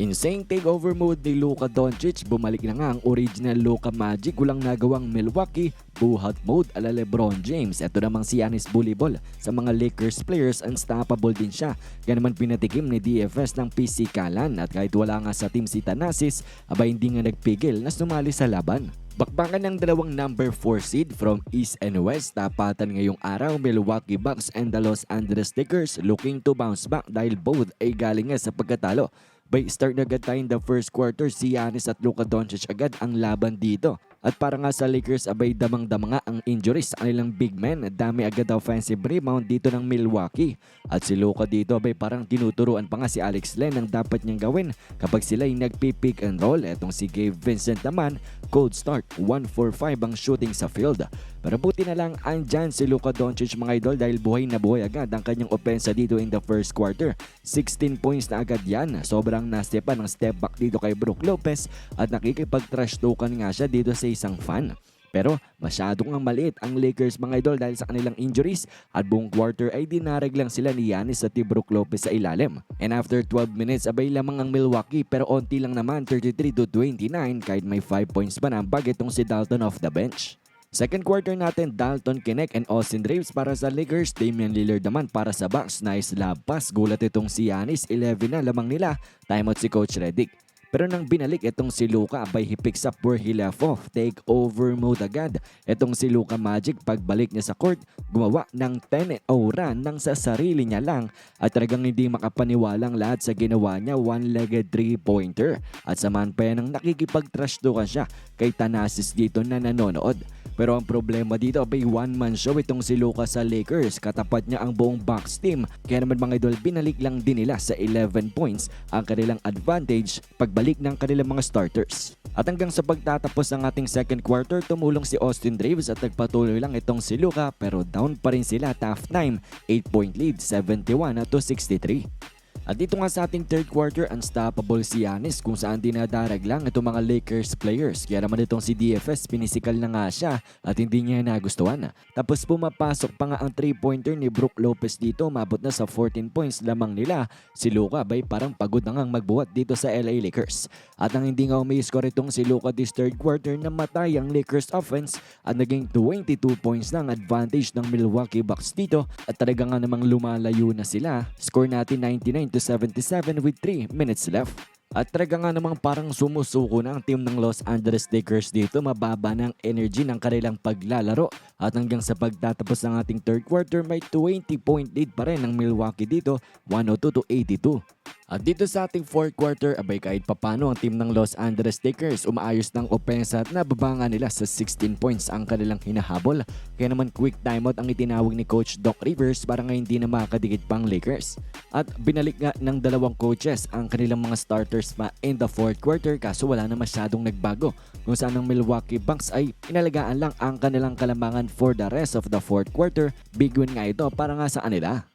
Insane takeover mode ni Luka Doncic, bumalik na nga ang original Luka Magic, walang nagawang Milwaukee, buhat mode ala Lebron James. Ito namang si Giannis Bulibol. Sa mga Lakers players, unstoppable din siya. Kaya naman pinatikim ni DFS ng pisikalan at kahit wala nga sa team si Thanasis, aba hindi nga nagpigil na sumali sa laban. Bakbakan ng dalawang number 4 seed from East and West, tapatan ngayong araw Milwaukee Bucks and the Los Angeles Lakers looking to bounce back dahil both ay galing nga sa pagkatalo. By start na agad tayo the first quarter, si Giannis at Luka Doncic agad ang laban dito. At para nga sa Lakers, abay damang-dama nga ang injuries sa kanilang big men. Dami agad offensive rebound dito ng Milwaukee. At si Luka dito, abay parang tinuturuan pa nga si Alex Len ang dapat niyang gawin kapag sila ay nagpipick and roll. Etong si Gabe Vincent naman, cold start, 1-4-5 ang shooting sa field. Pero buti na lang andyan si Luka Doncic mga idol dahil buhay na buhay agad ang kanyang opensa dito in the first quarter. 16 points na agad yan. Sobrang nastepan ng step back dito kay Brook Lopez at nakikipag-trash talkan nga siya dito sa isang fan. Pero masyadong ang maliit ang Lakers mga idol dahil sa kanilang injuries at buong quarter ay dinarag lang sila ni Giannis at ni Brook Lopez sa ilalim. And after 12 minutes abay lamang ang Milwaukee pero onti lang naman 33 to 29 kahit may 5 points pa na bag itong si Dalton off the bench. Second quarter natin, Dalton Kinect and Austin Reeves para sa Lakers, Damian Lillard naman para sa Bucks. Nice lob pass, gulat itong si Giannis, 11 na lamang nila, timeout si Coach Redick. Pero nang binalik itong si Luka, abay he picks up where he left off. Take over mode agad. Itong si Luka Magic, pagbalik niya sa court, gumawa ng 10 o run nang sa sarili niya lang at talagang hindi makapaniwalang lahat sa ginawa niya, one-legged three-pointer. At samahan pa yan ng nakikipag-trash talkan siya kay Thanasis dito na nanonood. Pero ang problema dito ay one-man show itong si Lucas sa Lakers. Katapat niya ang buong box team. Kaya naman mga idol, binalik lang din nila sa 11 points ang kanilang advantage pagbalik ng kanilang mga starters. At hanggang sa pagtatapos ng ating second quarter, tumulong si Austin Reeves at nagpatuloy lang itong si Luka pero down pa rin sila at half time. 8 point lead, 71 to 63. At dito nga sa ating third quarter, unstoppable si Giannis kung saan dinadarag lang itong mga Lakers players. Kaya naman itong si DFS, pinisikal na nga siya at hindi niya nagustuhan. Tapos pumapasok pa nga ang 3-pointer ni Brook Lopez dito, mabot na sa 14 points lamang nila. Si Luka bay parang pagod na ngang magbuhat dito sa LA Lakers. At ang hindi nga umiscore itong si Luka this third quarter, namatay ang Lakers offense at naging 22 points na ang advantage ng Milwaukee Bucks dito at talaga nga namang lumalayo na sila. Score natin 99 to 77 with 3 minutes left. At talaga nga namang parang sumusuko na ang team ng Los Angeles Lakers dito. Mababa ng energy ng kanilang paglalaro. At hanggang sa pagtatapos ng ating third quarter, may 20 point lead pa rin ng Milwaukee dito, 102 to 82. At dito sa ating fourth quarter, abay kahit papano ang team ng Los Angeles Lakers umaayos ng opensa at nababanga nila sa 16 points ang kanilang hinahabol. Kaya naman quick timeout ang itinawag ni Coach Doc Rivers para nga hindi na makakadikit pang Lakers. At binalik nga ng dalawang coaches ang kanilang mga starters pa in the fourth quarter kaso wala na masyadong nagbago kung saan ang Milwaukee Bucks ay inalagaan lang ang kanilang kalamangan for the rest of the fourth quarter. Big win nga ito para nga sa kanila.